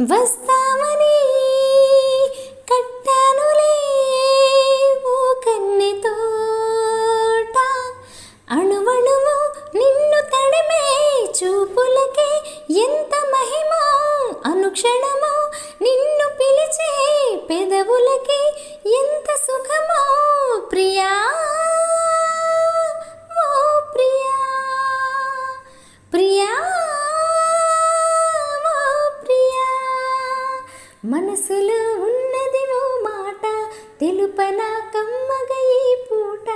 వస్తామని కట్టానులే ఓ కన్నె తోట. అణువణువు నిన్ను తడిమే చూపులకే ఎంత మహిమో అనుక్షణమో నిన్ను పిలిచే పెదవులకే ఎంత మనసులో ఉన్నది ఓ మాట తెలుపనా కమ్మగ ఈ పూట?